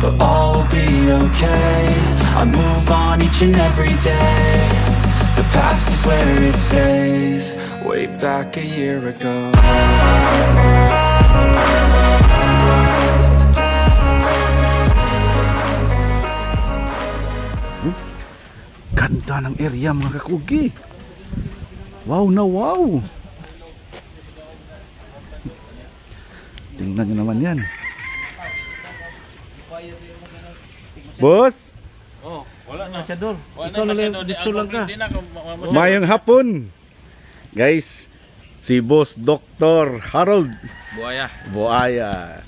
But all will be okay. I move on each and every day. The past is where it stays, way back a year ago. Ganda ng area mga kakugi. Wow na wow. Tingnan nyo naman yan. Boss, Oh, wala na. Siya doon. Wala Ikaw na lang, ako lang ka. Mayang hapon. Guys, si Boss Dr. Harold Buaya. Buaya.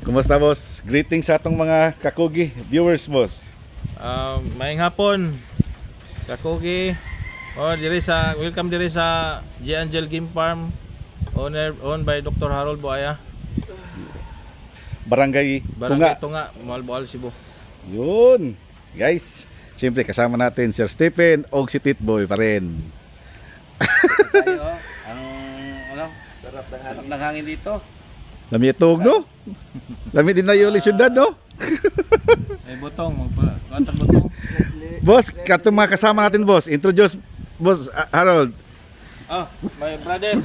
Kumusta boss? Greetings sa atong mga kakugi viewers boss. Um, maayong hapon. Kakugi. Oh, diri sa welcome diri sa G Angel Game Farm. Owner owned by Dr. Harold Buaya. Barangay, Barangay Tunga. Tunga, Malboal, Cebu. Yun. Guys, siyempre kasama natin Sir Stephen og si Titboy pa rin. Tayo, ang ano, sarap ng hanap ng hangin dito. Lami itog no? Lami din na yung syudad no? Ay butong, magpa butong. Boss, katong mga kasama natin boss. Introduce Boss ah, Harold. Oh, my brother.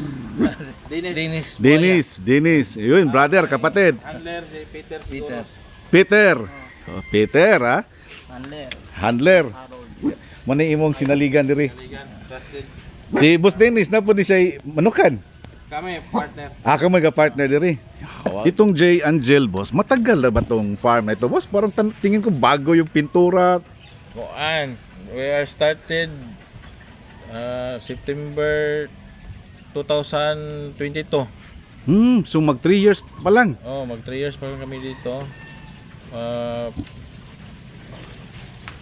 Dennis. Dennis. Dennis, Dennis. Yun, brother, kapatid. Handler si Peter. Peter. Peter. Oh, Peter, ha? Handler. Handler. Muna imong sinaligan diri. Trusted. Si Boss Dennis na po ni siya manukan. Kami, partner. Ako mga partner diri. Itong J. Angel boss, matagal na ba tong farm na ito boss? Parang tan- tingin ko bago yung pintura. Kuan, we are started uh, September 2022. Hmm, so mag 3 years pa lang. Oh, mag 3 years pa lang kami dito. Uh,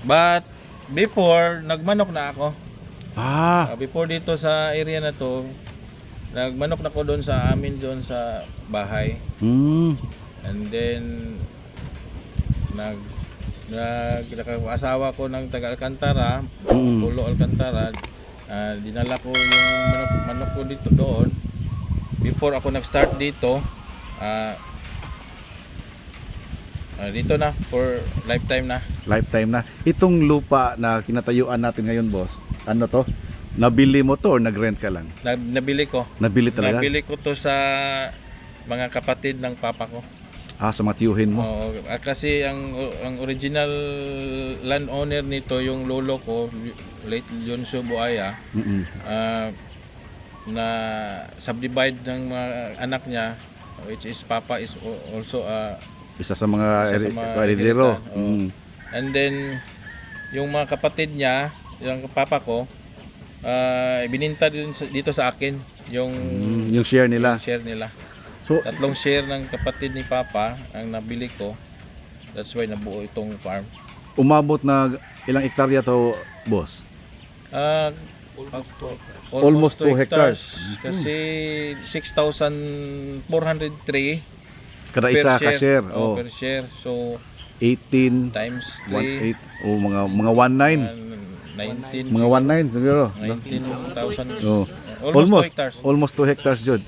but before, nagmanok na ako. Ah, Uh, before dito sa area na to, nagmanok na ko doon sa amin doon sa bahay. hmm. And then nag nag asawa ko ng taga Alcantara, Mm. Pulo Alcantara. Ah, dinala ko yung manok, manok ko dito doon. Before ako nag-start dito, ah ah, dito na for lifetime na. Lifetime na. Itong lupa na kinatayuan natin ngayon boss, ano to? Nabili mo to or nag-rent ka lang? na nabili ko. Nabili talaga? Nabili ko to sa mga kapatid ng papa ko. Ah, sa matiyuhin mo. Oo, ah, kasi ang ang original landowner nito yung lolo ko, late Yonso Buaya, Mm-mm. ah, na subdivide ng mga anak niya which is papa is al- also a Isa sa mga, Isa sa mga heredero. inheritan, oo. Mm. and then yung mga kapatid niya, yung papa ko, ah bininta din sa- dito sa akin yung, Mm, yung share nila. yung share nila. So, Tatlong share ng kapatid ni Papa ang nabili ko. That's why nabuo itong farm. umabot na ilang ektarya to, boss? Ah, Almost two hectares. Kasi 6,403 Kada isa ka share. Oh, Oh, per share. So, 18, times 3, 18, oh, mga mga 19. 19, Mga 19 siguro. no? 19,000. Oh. Almost, Almost 2 hectares. Almost 2 hectares, Jud.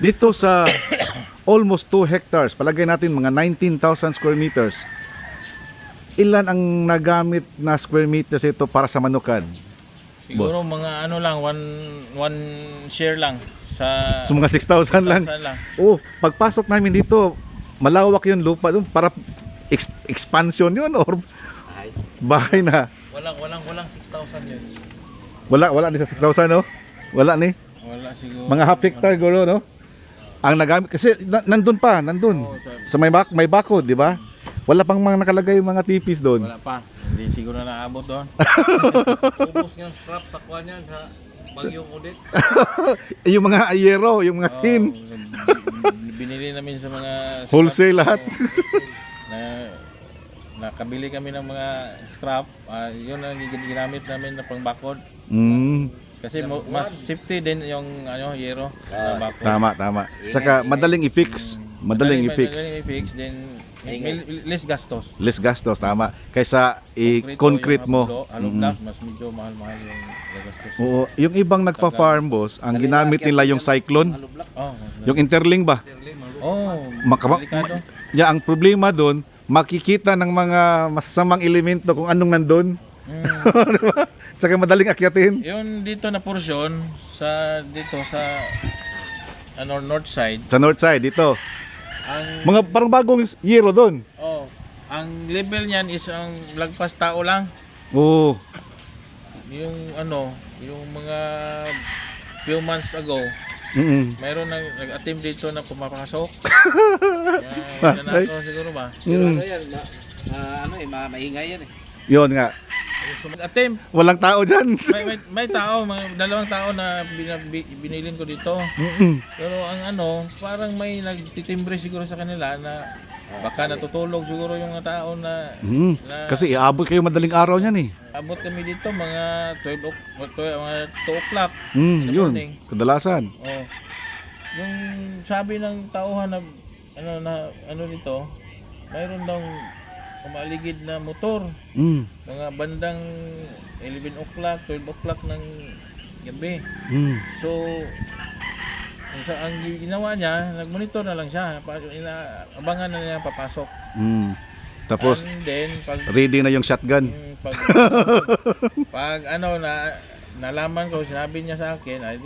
Dito sa almost 2 hectares, palagay natin mga 19,000 square meters. Ilan ang nagamit na square meters ito para sa manukan? Siguro mga ano lang, one, one share lang. Sa So mga 6,000 lang. lang. Oh, pagpasok namin dito, malawak yung lupa doon para ex- expansion yun or bahay na. Walang, walang, walang 6,000 yun. Wala, wala din sa 6,000, no? Wala ni. Wala siguro. Mga half hectare guro, no? Ang nagamit kasi na, nandun pa, nandun. Oo, sa- Sa may bak may bakod, di ba? Wala pang mga nakalagay yung mga tipis doon. Wala pa. Hindi siguro na naabot doon. Ubus ng strap sa kuha niyan sa bagyong udit. Eh, yung mga ayero, yung mga. Oo, bin- binili namin sa mga. Wholesale lahat. Oo, na nakabili kami ng mga scrap. Ah, yun ang gin- ginamit namin na pangbakod. Mm, Kasi mo- mas safety din yung ano, yero na bakod. tama, tama. Tsaka madaling i-fix. Madaling i-fix. Madaling i-fix. Mil- less gastos. Less gastos, tama. Kaysa i-concrete mo. Halo, halo Mm-mm. block, mas medyo mahal-mahal yung gastos. Oo, yung ibang nagpa-farm boss, ang ginamit nila yung cyclone. Oh, yung interling ba? oh, Makama- delikado. Ya, ang problema doon, makikita ng mga masasamang elemento kung anong nandun. Mm. Tsaka madaling akyatin. Yung dito na porsyon sa dito sa ano north side, Sa north side, dito. ang Mga parang bagong yero doon. oh, ang level niyan is ang lagpas tao lang. Oo. Yung ano, yung mga few months ago, Mm-mm. mayroon nag nag-attempt dito na pumapasok. Yan, na to siguro ba? Pero ano yan, ma, ma- ano eh, ma, maingay yan eh. Yun nga. Nag-attempt. Walang tao dyan. May, may, may tao, mga dalawang tao na binabi, binilin ko dito. Mm-mm. Pero ang ano, parang may nagtitimbre siguro sa kanila na baka natutulog siguro yung mga tao na Mm. Kasi iabot kayo madaling araw niyan eh. abot kami dito mga 12 o'clock, mga 2 o'clock. Mm, In the yun. morning. Kadalasan. Oh. Yung sabi ng tauhan na ano na ano nito, mayroon daw umaligid na motor Mm. mga bandang 11 o'clock, 12 o'clock ng gabi. Mm. So, ang, sa, ang ginawa niya, nag-monitor na lang siya. Pa, ina, abangan na niya papasok. Mm. Tapos, And then, pag, ready na yung shotgun. yung pag, pag ano na, nalaman ko, sinabi niya sa akin, ay,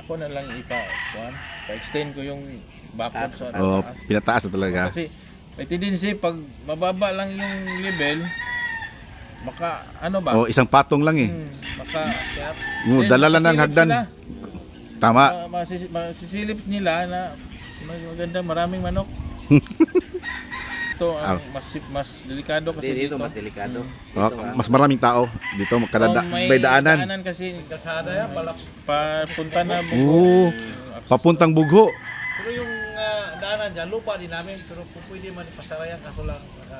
ako na lang ipa, pa-extend ko yung bakod sa Oh, taas. pinataas na talaga. Kasi, may tendency, pag mababa lang yung level, baka, ano ba? Oh, isang patong lang eh. Hmm, baka, kaya, Oh, then, dala lang ng hagdan. sila. Tama. Ma- masis- masisilip nila na mas maganda maraming manok. Ito ang mas mas delikado kasi dito, dito. mas delikado. Oh, Dito, ah. mas maraming tao dito kada Oh, may, daanan. kasi kalsada yan pala papunta na buko. Oo. Papuntang bugho. Pero yung ah, daanan dyan, lupa din namin, pero kung pwede man pasarayan kaso lang, naka,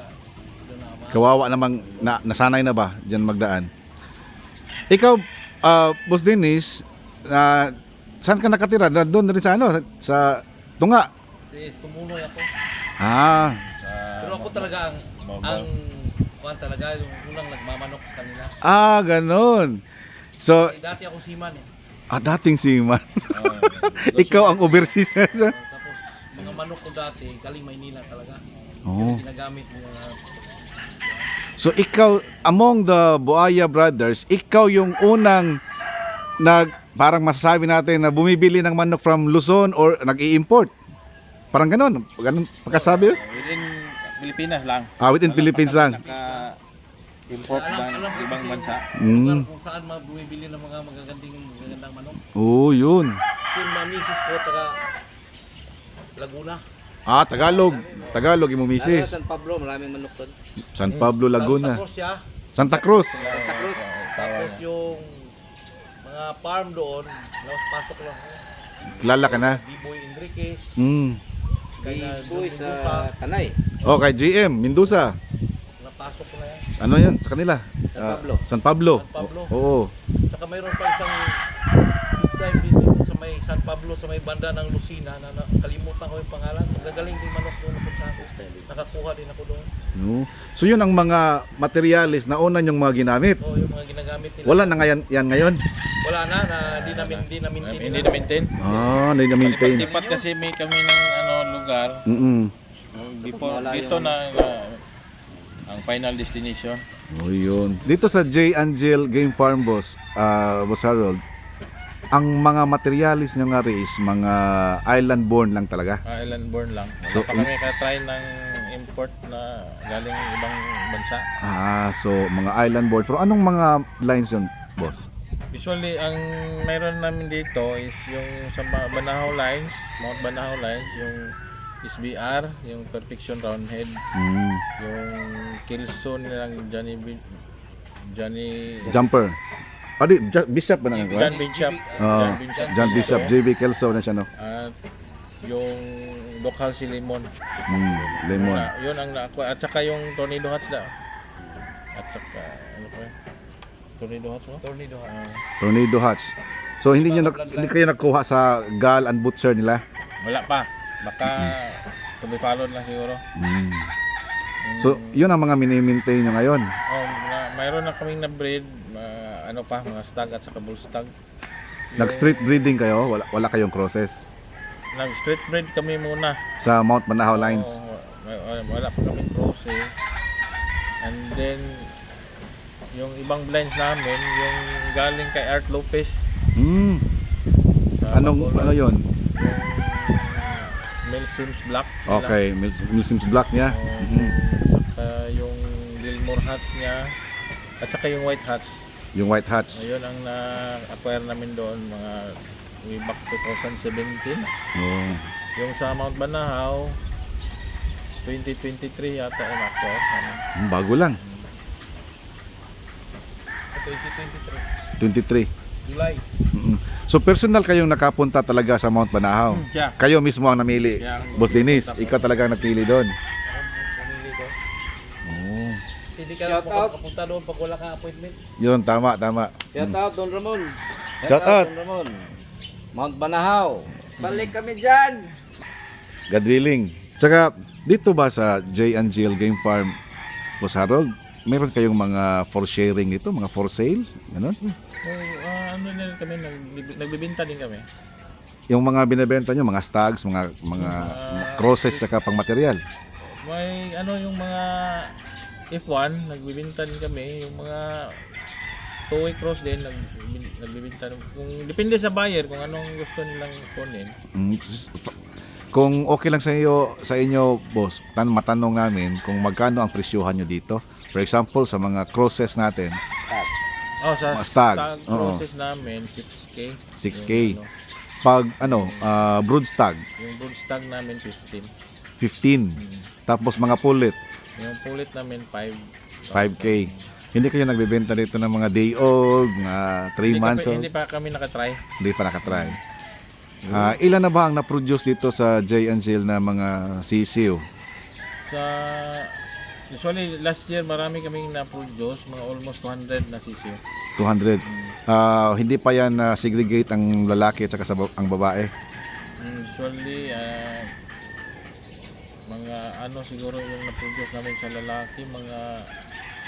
doon na ma- Kawawa namang na, nasanay na ba diyan magdaan. Ikaw, ah, Boss Dennis, na saan ka nakatira? Na, doon rin sa ano, sa, sa Tunga. Eh, tumuloy ako. Ah, Pero ako talaga ang, ang, kuhan talaga, yung unang nagmamanok sa kanila. ah, ganon. So, Eh, dati ako seaman eh. ah, dating si Man. Ikaw ang overseas. Manok ko dati, galing Maynila talaga. oh. Ginagamit mo mga, So ikaw among the Buaya brothers, ikaw yung unang nag parang masasabi natin na bumibili ng manok from Luzon or nag-i-import. Parang ganon. Ganon pagkasabi. within Pilipinas lang. Ah, within Philippines lang. Naka import Alam- bang alam ko ibang kasi- bansa. Mm. lugar kung saan mga bumibili ng mga magagandang, magagandang manok. Oh, yun. Yung mga misis ko, taga Laguna. Ah, Tagalog. Tagalog yung Lalo na misis. San Pablo, maraming manok doon. San Pablo, Laguna. Tapos siya, Santa Cruz. Santa Cruz. tapos yung mga farm doon, lawas pasok lang. Kilala ka na. B-Boy Enriquez, Mm. kaya Boy Mendoza, sa Tanay. Oh, kay GM, Mendoza. napasok ko na yan. Ano yan sa kanila? San Ah, Pablo. San Pablo. San Pablo. Oo. Saka mayroon pa isang big time San Pablo, sa may banda ng Lucina, na, na kalimutan ko yung pangalan. Magagaling din manok doon napunta ako. Nakakuha din ako doon. No. So yun ang mga materialis na una yung mga ginamit. O yung mga ginagamit nila. Wala na ngayon yan ngayon. Wala na, na di namin, di namin din Hindi na maintain. Ah, na maintain. Lipat kasi may kami ng ano lugar Mm. before Wala dito na na- ang final destination. Oh, yun. Dito sa J. Angel Game Farm Boss, ah Boss Harold, ang mga materialis nyo nga rin is mga island born lang talaga. Ah, Island born lang. Wala So, pa kami ka-try ng import na galing ibang bansa. Ah, so mga island born. Pero anong mga lines yun, boss? Usually, ang mayroon namin dito is yung sa Banahaw Lines, Mount Banahaw Lines, yung SBR, yung Perfection Roundhead, Mm. yung Kilso nilang Johnny Johnny Jumper. Ah, di, Ja- Bishop ba na John nga? Bishop, Oh, John Bishop, John Bishop, JB Kelso na siya, no? at yung Dokal si Limon. Mm, lemon. Na, yun ang nakuha. At saka yung Tornado Hats na. At saka, ano pa yun? Tornado Hats mo? Tornado ha. Ah, Tornado Hatch. So hindi nak- hindi kayo nakuha sa Gal and Butcher nila? wala pa. Baka tumipalon lang siguro. Mm. So, yun ang mga mini-maintain nyo ngayon. Oh, na, mayroon na kaming na-breed, ma- ano pa, mga stag at saka bull stag. Yung- Nag-street breeding kayo, wala, wala kayong crosses. Nag-street breed kami muna. Sa Mount Manahaw Lines. Oo, wala, wala pa kaming crosses. And then, yung ibang blinds namin, yung galing kay Art Lopez. Mm. sa Anong, Bacolod, ano yun? Yung Mel Sims Black. Okay, Mil Sims Black niya. Oo, Mhm. Saka yung Gilmore hats niya. At saka yung white hats. Yung White Hatch. Ayun ang na-acquire namin doon mga way back 2017. Oh. Yung sa Mount Banahaw, 2023 yata yung acquire namin. Mm, Bago lang. 2023. 23. July. Mm-mm. So personal kayong nakapunta talaga sa Mount Manahaw. Yeah. Kayo mismo ang namili. Yeah. Boss Dennis, ikaw talaga ang napili doon. Hindi ka Shout lang out. makapunta doon pag wala kang appointment. Yun, tama, tama. Shout out Don Ramon. Shout out. Don Ramon. Mount Banahaw. Balik kami dyan. God willing. Tsaka, dito ba sa J and Jill Game Farm, Boss Harold, meron kayong mga for sharing dito, mga for sale? Ganon? So, ah, ano din kami, nag- nagbibinta din kami. Yung mga binebenta nyo, mga stags, mga mga crosses, saka pang material. May ano yung mga F1, nagbibinta din kami. Yung mga two-way cross din, nag, nagbibinta. din. Kung, depende sa buyer kung anong gusto nilang kunin. Mm, s- Kung okay lang sa iyo sa inyo, boss, tan matanong namin kung magkano ang presyohan nyo dito. For example, sa mga crosses natin, Oh, sa Mga stags, stag oo. process namin, 6K. 6K. Yung, ano, pag ano, ah, brood stag, yung brood stag namin, 15. 15. Tapos mga pullet, Yung pulit namin, 5. 5K. Hindi kayo nagbebenta dito ng mga day old, mga 3 Hindi, months old. hindi pa kami nakatry. Hindi pa nakatry. Ah, ilan na ba ang na-produce dito sa J and Jill na mga sisiw? Sa usually last year marami kaming na-produce, mga almost 200 na sisiyo. 200. Ah, hindi pa yan na segregate ang lalaki at saka sa ang babae. Mm, Usually ah, mga ano siguro yung na-produce namin sa lalaki, mga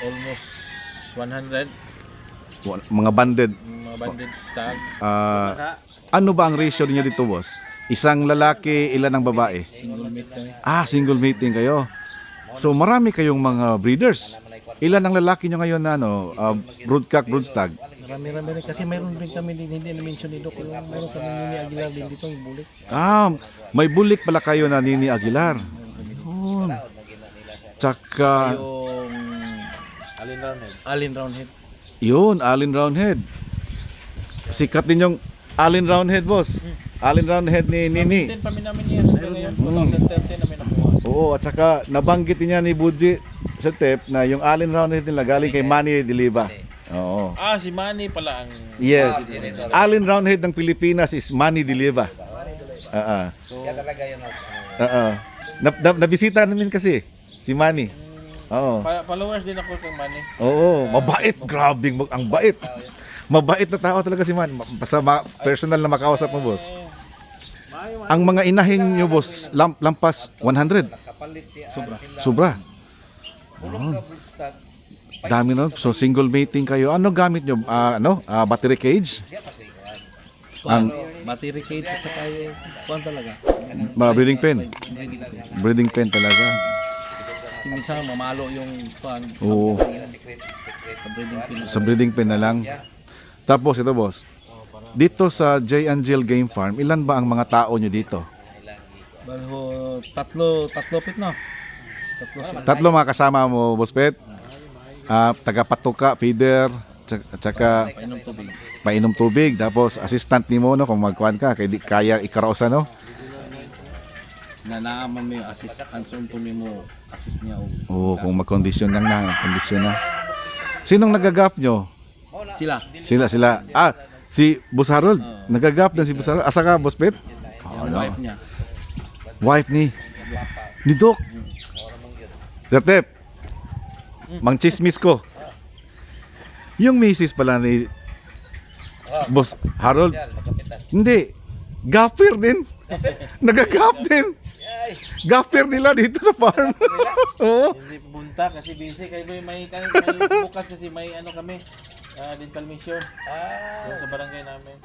almost 100 Wa- Mga banded. mga banded stag. Ah, ano ba ang ratio niyo dito, boss? Isang lalaki, ilan ang babae? Single kami. Ah, single mating kayo. So marami kayong mga breeders. Ilan ang lalaki nyo ngayon na ano, uh, broodcock, broodstag? Marami-rami rin kasi mayroon rin kami din hindi na-mention ni Doc. Yung mayroon kami Nini Aguilar din dito yung bulik. Ah, may bulik pala kayo na Nini Aguilar. Yun. Tsaka, Yung Alin Roundhead. Alin Roundhead. yun, Allen Roundhead. Sikat din yung Allen Roundhead, boss. Allen Roundhead ni Nini. 10 pa namin yan. ngayon, 2013 namin nakuha. Oo, at saka nabanggit niya ni Buji sa tip na yung Allen Roundhead nila galing kay Manny Diliva. Oo. Ah, si Manny pala ang Yes. Allen Roundhead ng Pilipinas is Manny Diliva. Oo. Kaya talaga yun. Oo. Na, na, nabisita namin kasi si Manny. Oo. pa- followers din ako kay Manny. Oo, mabait. Grabe, mag- ang bait. Mabait na tao talaga si Manny. Ma- Basta ma- personal na makausap mo, boss. Ang mga inahin nyo, boss, lam- lampas 100. Kapalit si Sobra. Sobra. Broodstock. Dami no. So single mating kayo. Ano gamit nyo? Ah, ano? Ah, battery cage? Ang Battery cage at saka yung kuwan talaga. mga breeding pen. Breeding pen talaga. Minsan mamalo yung kuwan Oo. sa breeding pin. Sa breeding pen na lang. Tapos ito boss. Dito sa J Jill Game Farm, ilan ba ang mga tao nyo dito? Balho, tatlo, tatlo pit no? Tatlo sila. Tatlo mga kasama mo, Boss Pet. Ah, taga Patuka, feeder, tsaka, tsaka Painom tubig. painom tubig tapos assistant nimo no kung magkuan ka kay di kaya ikaraos no. Na naaman mo yung assist. Ang sunto mo assist niya. o- Oo, kung magkondisyon lang na, kondisyon na. Sinong nagagap nyo? Sila. Sila, sila. Ah, si Boss Harold. Nagagap na si Boss Harold. Asa ka, Boss Pet? Yung wife niya. Wife ni ni Doc. Sir Tep, mang chismis ko. Yung misis pala ni Boss Harold. Hindi. Gapper din. Nagagap din. Gapper nila dito sa farm. Oo. Hindi pumunta kasi busy kayo may, may, may bukas kasi may ano kami ah, dental mission ah. sa barangay namin.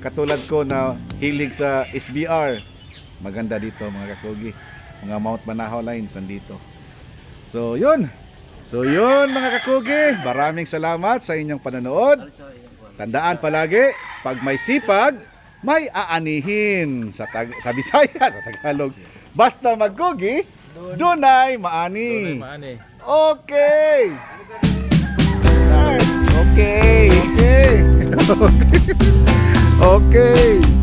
Katulad ko na hilig sa SBR, maganda dito mga kakugi. Mga Mount Manahaw lines nandito. So, yun. So, yun mga kakugi. Maraming salamat sa inyong panonood. Tandaan palagi, pag may sipag, may aanihin sa, tag sa Bisaya, sa Tagalog. Basta magkugi, dunay maani. Doon ay maani. Okay. Alright. Okay. Okay. okay.